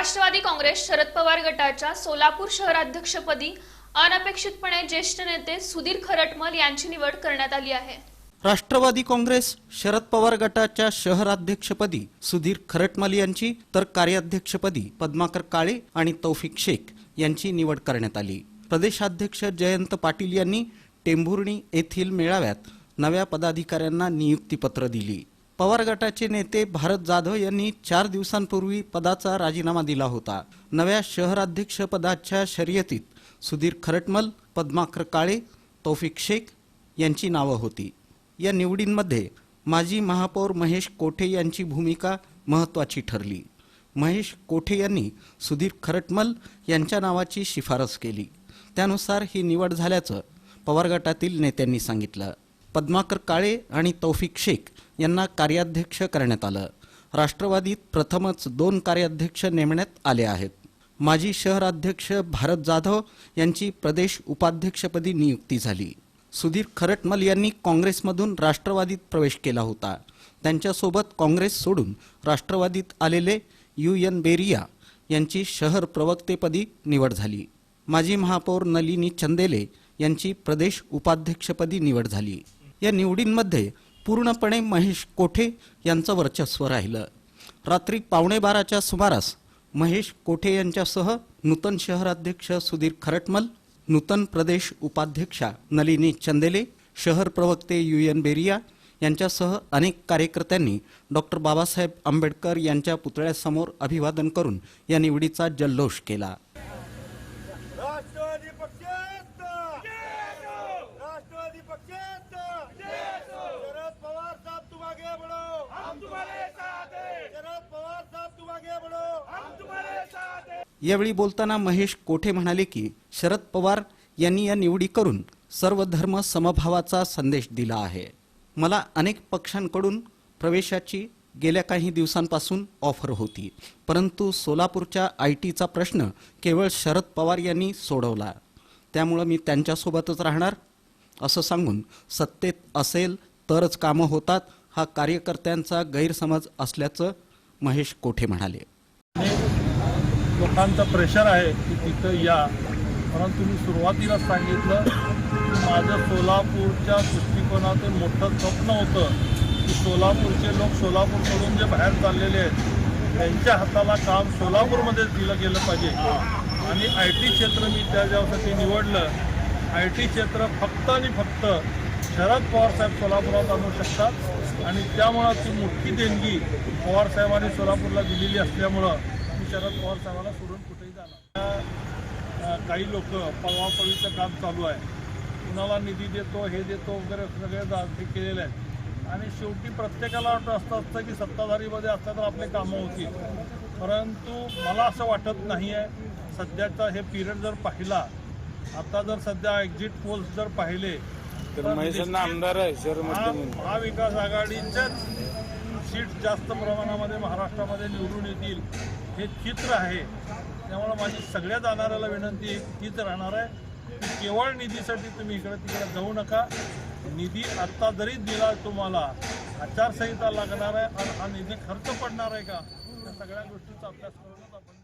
राष्ट्रवादी काँग्रेस शरद पवार गटाच्या सोलापूर शहराध्यक्षपदी अनपेक्षितपणे ज्येष्ठ नेते सुधीर खरटमल यांची निवड करण्यात आली आहे. राष्ट्रवादी काँग्रेस शरद पवार गटाच्या शहराध्यक्षपदी सुधीर खरटमल यांची तर कार्याध्यक्षपदी पद्माकर काळे आणि तौफिक शेख यांची निवड करण्यात आली. प्रदेशाध्यक्ष जयंत पाटील यांनी टेंभुर्णी येथील मेळाव्यात नव्या पदाधिकाऱ्यांना नियुक्तीपत्र दिली. पवार गटाचे नेते भारत जाधव यांनी चार दिवसांपूर्वी पदाचा राजीनामा दिला होता. नव्या शहराध्यक्ष पदाच्या शर्यतीत सुधीर खरटमल पद्माकर काळे तौफिक शेख यांची नावं होती. या निवडींमध्ये माजी महापौर महेश कोठे यांची भूमिका महत्त्वाची ठरली. महेश कोठे यांनी सुधीर खरटमल यांच्या नावाची शिफारस केली. त्यानुसार ही निवड झाल्याचं पवार गटातील नेत्यांनी सांगितलं. पद्माकर काळे आणि तौफिक शेख यांना कार्याध्यक्ष करण्यात आलं. राष्ट्रवादीत प्रथमच दोन कार्याध्यक्ष नेमण्यात आले आहेत. माजी शहराध्यक्ष भारत जाधव यांची प्रदेश उपाध्यक्षपदी नियुक्ती झाली. सुधीर खरटमल यांनी काँग्रेसमधून राष्ट्रवादीत प्रवेश केला होता. त्यांच्यासोबत काँग्रेस सोडून राष्ट्रवादीत आलेले यू एन बेरिया यांची शहर प्रवक्तेपदी निवड झाली. माजी महापौर नलिनी चंदेले यांची प्रदेश उपाध्यक्षपदी निवड झाली. या निवडींमध्ये पूर्णपणे महेश कोठे यांचं वर्चस्व राहिलं. रात्री पावणे बाराच्या सुमारास महेश कोठे यांच्यासह नूतन शहराध्यक्ष सुधीर खरटमल नूतन प्रदेश उपाध्यक्षा नलिनी चंदेले शहर प्रवक्ते यू एन बेरिया यांच्यासह अनेक कार्यकर्त्यांनी डॉक्टर बाबासाहेब आंबेडकर यांच्या पुतळ्यासमोर अभिवादन करून या निवडीचा जल्लोष केला राष्ट्रवादी पक्षात राष्ट्रवादी पक्षात शरद पवार साहब तुम आगे बढ़ो हम तुम्हारे साथ हैं शरद पवार साहब तुम आगे बढ़ो हम तुम्हारे साथ हैं यावेळी बोलताना महेश कोठे म्हणाले की शरद पवार यांनी या निवडी करून सर्व धर्म समभावाचा संदेश दिला आहे. मला अनेक पक्षांकडून प्रवेशाची गेल्या काही दिवसांपासून ऑफर होती. परंतु सोलापूरच्या आय टीचा प्रश्न केवळ शरद पवार यांनी सोडवला. त्यामुळं मी त्यांच्यासोबतच राहणार. असं सांगून सत्तेत असेल तरच कामं होतात हा कार्यकर्त्यांचा गैरसमज असल्याचं महेश कोठे म्हणाले. लोकांचं प्रेशर आहे की तिथं या. परंतु मी सुरुवातीला सांगितलं की माझं सोलापूरच्या दृष्टिकोनातून मोठं स्वप्न होतं की सोलापूरचे लोक सोलापूरकडून जे बाहेर चाललेले आहेत त्यांच्या हाताला काम सोलापूरमध्येच दिलं गेलं पाहिजे. आणि आय टी क्षेत्र मी त्याच्यासाठी निवडलं. आय टी क्षेत्र फक्त आणि फक्त शरद पवार साहेब सोलापुरात आणू शकतात. आणि त्यामुळं ती मोठी देणगी पवारसाहेबांनी सोलापूरला दिलेली असल्यामुळं शरद पवार साहेबांना सोडून कुठेही जाणार काही लोक पळवापळीचं काम चालू आहे. कुणाला निधी देतो हे देतो वगैरे सगळे हे केलेले आहेत. आणि शेवटी प्रत्येकाला वाटत असतं असतं की सत्ताधारीमध्ये असतं तर आपले कामं होतील. परंतु मला असं वाटत नाही आहे सध्याचा हे पिरियड जर पाहिला आता जर सध्या एक्झिट पोल्स जर पाहिले तर आमदार आहे महाविकास आघाडीच्याच सीट जास्त प्रमाणामध्ये महाराष्ट्रामध्ये निवडून येतील. हे चित्र आहे. त्यामुळे माझी सगळ्या जाणाऱ्याला विनंती तीच राहणार आहे. की केवळ निधीसाठी तुम्ही इकडे तिकडे जाऊ नका. निधी आत्ता जरी दिला तुम्हाला आचारसंहिता लागणार आहे आणि हा निधी खर्च पडणार आहे का? या सगळ्या गोष्टीचा अभ्यास करूनच आपण